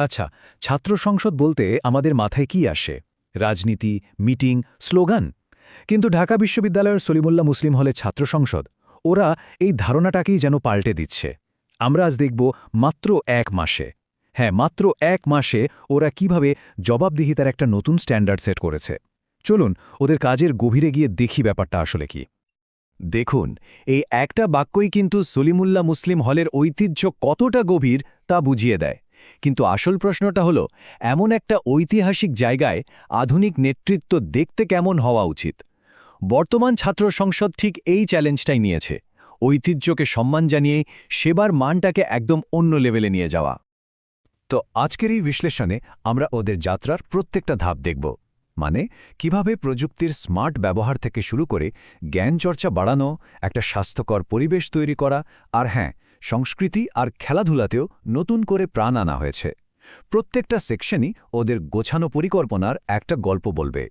আচ্ছা ছাত্র সংসদ বলতে আমাদের মাথায় কি আসে? রাজনীতি, মিটিং, স্লোগান? কিন্তু ঢাকা বিশ্ববিদ্যালয়ের সলিমুল্লাহ মুসলিম হলে ছাত্র সংসদ, ওরা এই ধারণাটাকেই যেন পাল্টে দিচ্ছে। আমরা আজ দেখব মাত্র এক মাসে। হ্যাঁ মাত্র এক মাসে ওরা কীভাবে জবাবদিহিতার একটা নতুন স্ট্যান্ডার্ড সেট করেছে। চলুন, ওদের কাজের গভীরে গিয়ে দেখি ব্যাপারটা আসলে কি। দেখুন, এই একটা বাক্যই কিন্তু সলিমুল্লাহ মুসলিম হলের ঐতিহ্য কতটা গভীর তা বুঝিয়ে দেয়। কিন্তু আসল প্রশ্নটা হলো, এমন একটা ঐতিহাসিক জায়গায় আধুনিক নেতৃত্ব দেখতে কেমন হওয়া উচিত? বর্তমান ছাত্র সংসদ ঠিক এই চ্যালেঞ্জটাই নিয়েছে, ঐতিহ্যকে সম্মান জানিয়ে সেবার মানটাকে একদম অন্য লেভেলে নিয়ে যাওয়া। তো আজকের এই বিশ্লেষণে আমরা ওদের যাত্রার প্রত্যেকটা ধাপ দেখব মানে কীভাবে প্রযুক্তির স্মার্ট ব্যবহার থেকে শুরু করে জ্ঞান চর্চা বাড়ানো, একটা স্বাস্থ্যকর পরিবেশ তৈরি করা, আর হ্যাঁ সংস্কৃতি আর খেলাধুলাতেও নতুন করে প্রাণ আনা হয়েছে। প্রত্যেকটা সেকশনই ওদের গোছানো পরিকল্পনার একটা গল্প বলবে।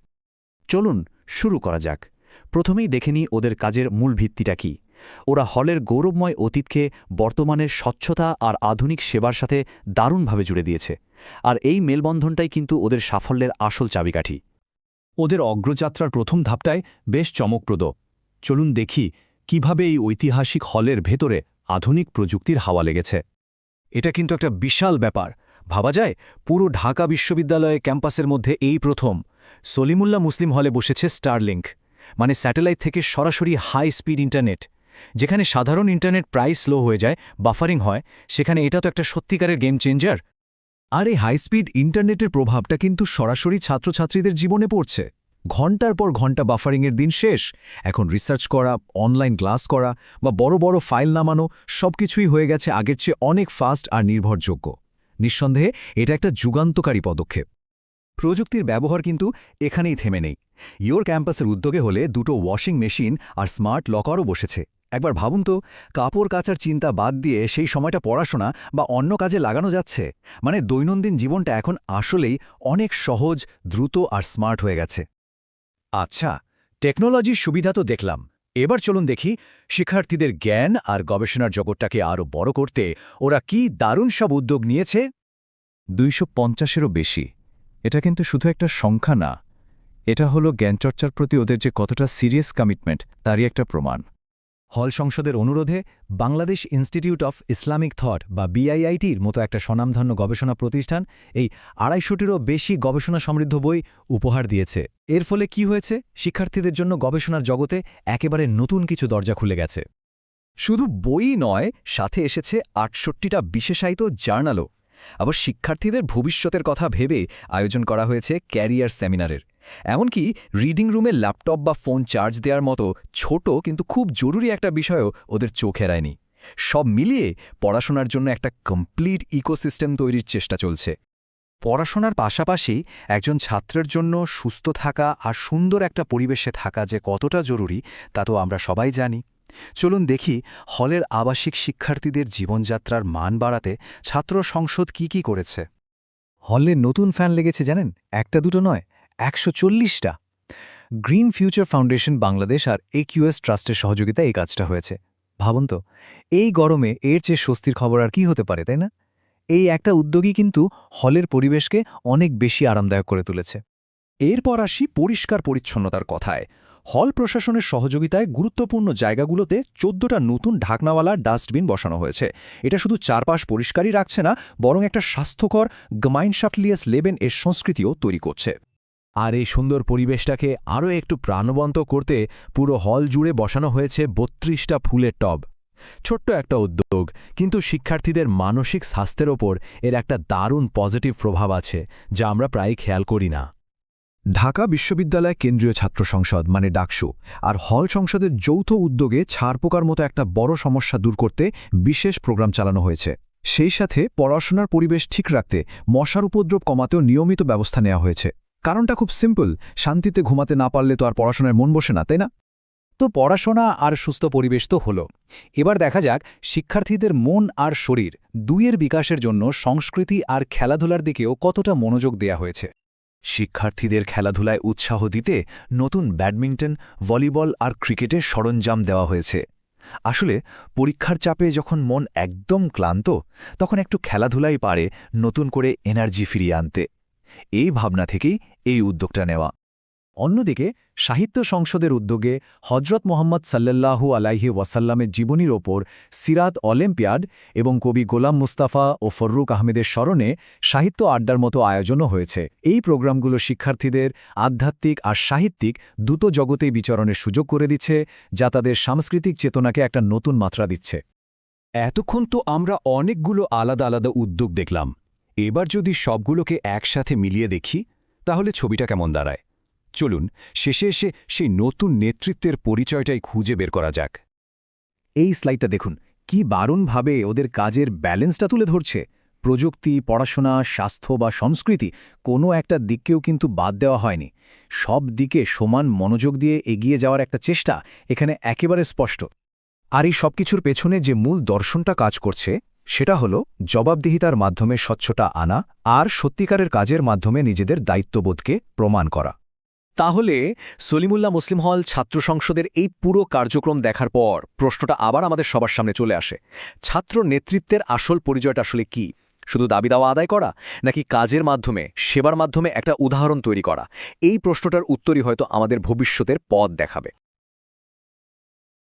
চলুন, শুরু করা যাক। প্রথমেই দেখে নিই ওদের কাজের মূল ভিত্তিটা কি। ওরা হলের গৌরবময় অতীতকে বর্তমানের স্বচ্ছতা আর আধুনিক সেবার সাথে দারুণভাবে জুড়ে দিয়েছে। আর এই মেলবন্ধনটাই কিন্তু ওদের সাফল্যের আসল চাবিকাঠি। ওদের অগ্রযাত্রার প্রথম ধাপটায় বেশ চমকপ্রদ। চলুন দেখি কীভাবে এই ঐতিহাসিক হলের ভেতরে আধুনিক প্রযুক্তির হাওয়া লেগেছে। এটা কিন্তু একটা বিশাল ব্যাপার। ভাবা যায়, পুরো ঢাকা বিশ্ববিদ্যালয়ে ক্যাম্পাসের মধ্যে এই প্রথম। সলিমুল্লাহ মুসলিম হলে বসেছে স্টারলিংক মানে স্যাটেলাইট থেকে সরাসরি হাই স্পিড ইন্টারনেট। যেখানে সাধারণ ইন্টারনেট প্রায় স্লো হয়ে যায়, বাফারিং হয়, সেখানে এটা তো একটা সত্যিকারের গেম চেঞ্জার। আর এই হাই স্পিড ইন্টারনেটের প্রভাবটা কিন্তু সরাসরি ছাত্রছাত্রীদের জীবনে পড়ছে। ঘণ্টার পর ঘণ্টা বাফারিংয়ের দিন শেষ। এখন রিসার্চ করা অনলাইন ক্লাস করা বা বড় বড় ফাইল নামানো সবকিছুই হয়ে গেছে আগের চেয়ে অনেক ফাস্ট আর নির্ভরযোগ্য। নিঃসন্দেহে এটা একটা যুগান্তকারী পদক্ষেপ। প্রযুক্তির ব্যবহার কিন্তু এখানেই থেমে নেই। ইয়োর ক্যাম্পাসের উদ্যোগে হলে দুটো ওয়াশিং মেশিন আর স্মার্ট লকারও বসেছে। একবার ভাবুন তো, কাপড় কাচার চিন্তা বাদ দিয়ে সেই সময়টা পড়াশোনা বা অন্য কাজে লাগানো যাচ্ছে। মানে দৈনন্দিন জীবনটা এখন আসলেই অনেক সহজ, দ্রুত আর স্মার্ট হয়ে গেছে। আচ্ছা টেকনোলজির সুবিধা তো দেখলাম। এবার চলুন দেখি শিক্ষার্থীদের জ্ঞান আর গবেষণার জগৎটাকে আরও বড় করতে ওরা কি দারুণ সব উদ্যোগ নিয়েছে? দুইশো পঞ্চাশেরও বেশি। এটা কিন্তু শুধু একটা সংখ্যা না। এটা হলো জ্ঞানচর্চার প্রতি ওদের যে কতটা সিরিয়াস কমিটমেন্ট, তারই একটা প্রমাণ। হল সংসদের অনুরোধে Bangladesh institute of Islamic thought বা বিআইআইটির মতো একটা স্বনামধন্য গবেষণা প্রতিষ্ঠান এই আড়াইশোটিরও বেশি গবেষণা সমৃদ্ধ বই উপহার দিয়েছে। এর ফলে কি হয়েছে? শিক্ষার্থীদের জন্য গবেষণার জগতে একেবারে নতুন কিছু দরজা খুলে গেছে। শুধু বই নয়, সাথে এসেছে আটষট্টিটা বিশেষায়িত জার্নালও। আবার শিক্ষার্থীদের ভবিষ্যতের কথা ভেবে আয়োজন করা হয়েছে ক্যারিয়ার সেমিনারের। এমনকি রিডিং রুমে ল্যাপটপ বা ফোন চার্জ দেওয়ার মতো ছোট কিন্তু খুব জরুরি একটা বিষয়ও ওদের চোখ এড়ায়নি। সব মিলিয়ে পড়াশোনার জন্য একটা কমপ্লিট ইকোসিস্টেম তৈরির চেষ্টা চলছে। পড়াশোনার পাশাপাশি একজন ছাত্রের জন্য সুস্থ থাকা আর সুন্দর একটা পরিবেশে থাকা যে কতটা জরুরি, তা তো আমরা সবাই জানি। চলুন দেখি হলের আবাসিক শিক্ষার্থীদের জীবনযাত্রার মান বাড়াতে ছাত্র সংসদ কি কি করেছে। হলে নতুন ফ্যান লেগেছে জানেন? একটা দুটো নয় একশো চল্লিশটা। গ্রিন ফিউচার ফাউন্ডেশন বাংলাদেশ আর একিউএস ট্রাস্টের সহযোগিতায় এই কাজটা হয়েছে। ভাবুন তো, এই গরমে এর চেয়ে স্বস্তির খবর আর কি হতে পারে, তাই না? এই একটা উদ্যোগই কিন্তু হলের পরিবেশকে অনেক বেশি আরামদায়ক করে তুলেছে। এরপর আসি পরিষ্কার পরিচ্ছন্নতার কথায়। হল প্রশাসনের সহযোগিতায় গুরুত্বপূর্ণ জায়গাগুলোতে চোদ্দটা নতুন ঢাকনাওয়ালা ডাস্টবিন বসানো হয়েছে। এটা শুধু চারপাশ পরিষ্কারই রাখছে না, বরং একটা স্বাস্থ্যকর, গমাইনশাফলিয়াস লেবেন এর সংস্কৃতিও তৈরি করছে। আর এই সুন্দর পরিবেশটাকে আরও একটু প্রাণবন্ত করতে পুরো হল জুড়ে বসানো হয়েছে বত্রিশটা ফুলের টব। ছোট্ট একটা উদ্যোগ, কিন্তু শিক্ষার্থীদের মানসিক স্বাস্থ্যের ওপর এর একটা দারুণ পজিটিভ প্রভাব আছে, যা আমরা প্রায় খেয়াল করি না। ঢাকা বিশ্ববিদ্যালয় কেন্দ্রীয় ছাত্র সংসদ মানে ডাকসু, আর হল সংসদের যৌথ উদ্যোগে ছাড়পোকার মতো একটা বড় সমস্যা দূর করতে বিশেষ প্রোগ্রাম চালানো হয়েছে। সেই সাথে পড়াশোনার পরিবেশ ঠিক রাখতে মশার উপদ্রব কমাতেও নিয়মিত ব্যবস্থা নেওয়া হয়েছে। কারণটা খুব সিম্পল, শান্তিতে ঘুমাতে না পারলে তো আর পড়াশোনায় মন বসে না, তাই না? তো পড়াশোনা আর সুস্থ পরিবেশ তো হল। এবার দেখা যাক, শিক্ষার্থীদের মন আর শরীর দুইয়ের বিকাশের জন্য সংস্কৃতি আর খেলাধুলার দিকেও কতটা মনোযোগ দেয়া হয়েছে। শিক্ষার্থীদের খেলাধুলায় উৎসাহ দিতে নতুন ব্যাডমিন্টন, ভলিবল আর ক্রিকেটের সরঞ্জাম দেওয়া হয়েছে। আসলে পরীক্ষার চাপে যখন মন একদম ক্লান্ত, তখন একটু খেলাধুলাই পারে নতুন করে এনার্জি ফিরিয়ে আনতে। এই ভাবনা থেকেই এই উদ্যোগটা নেওয়া। অন্যদিকে, সাহিত্য সংসদের উদ্যোগে হজরত মোহাম্মদ সাল্লাল্লাহু আলাইহি ওয়াসাল্লামের জীবনীর ওপর সিরাত অলিম্পিয়াড এবং কবি গোলাম মুস্তাফা ও ফররুক আহমেদের স্মরণে সাহিত্য আড্ডার মতো আয়োজনও হয়েছে। এই প্রোগ্রামগুলো শিক্ষার্থীদের আধ্যাত্মিক আর সাহিত্যিক দুটো জগতেই বিচরণের সুযোগ করে দিচ্ছে, যা তাদের সাংস্কৃতিক চেতনাকে একটা নতুন মাত্রা দিচ্ছে। এতক্ষণ তো আমরা অনেকগুলো আলাদা আলাদা উদ্যোগ দেখলাম। এবার যদি সবগুলোকে একসাথে মিলিয়ে দেখি, তাহলে ছবিটা কেমন দাঁড়ায়? চলুন, শেষে এসে সেই নতুন নেতৃত্বের পরিচয়টাই খুঁজে বের করা যাক। এই স্লাইডটা দেখুন, কি বারণভাবে ওদের কাজের ব্যালেন্সটা তুলে ধরছে। প্রযুক্তি, পড়াশোনা, স্বাস্থ্য বা সংস্কৃতি, কোনো একটা দিককেও কিন্তু বাদ দেওয়া হয়নি। সব দিকে সমান মনোযোগ দিয়ে এগিয়ে যাওয়ার একটা চেষ্টা এখানে একেবারে স্পষ্ট। আর এই সবকিছুর পেছনে যে মূল দর্শনটা কাজ করছে সেটা হল, জবাবদিহিতার মাধ্যমে স্বচ্ছতা আনা আর সত্যিকারের কাজের মাধ্যমে নিজেদের দায়িত্ববোধকে প্রমাণ করা। তাহলে, সলিমুল্লাহ মুসলিম হল ছাত্র সংসদের এই পুরো কার্যক্রম দেখার পর প্রশ্নটা আবার আমাদের সবার সামনে চলে আসে। ছাত্র নেতৃত্বের আসল পরিচয়টা আসলে কি? শুধু দাবি দাওয়া আদায় করা, নাকি কাজের মাধ্যমে, সেবার মাধ্যমে একটা উদাহরণ তৈরি করা? এই প্রশ্নটার উত্তরই হয়তো আমাদের ভবিষ্যতের পথ দেখাবে।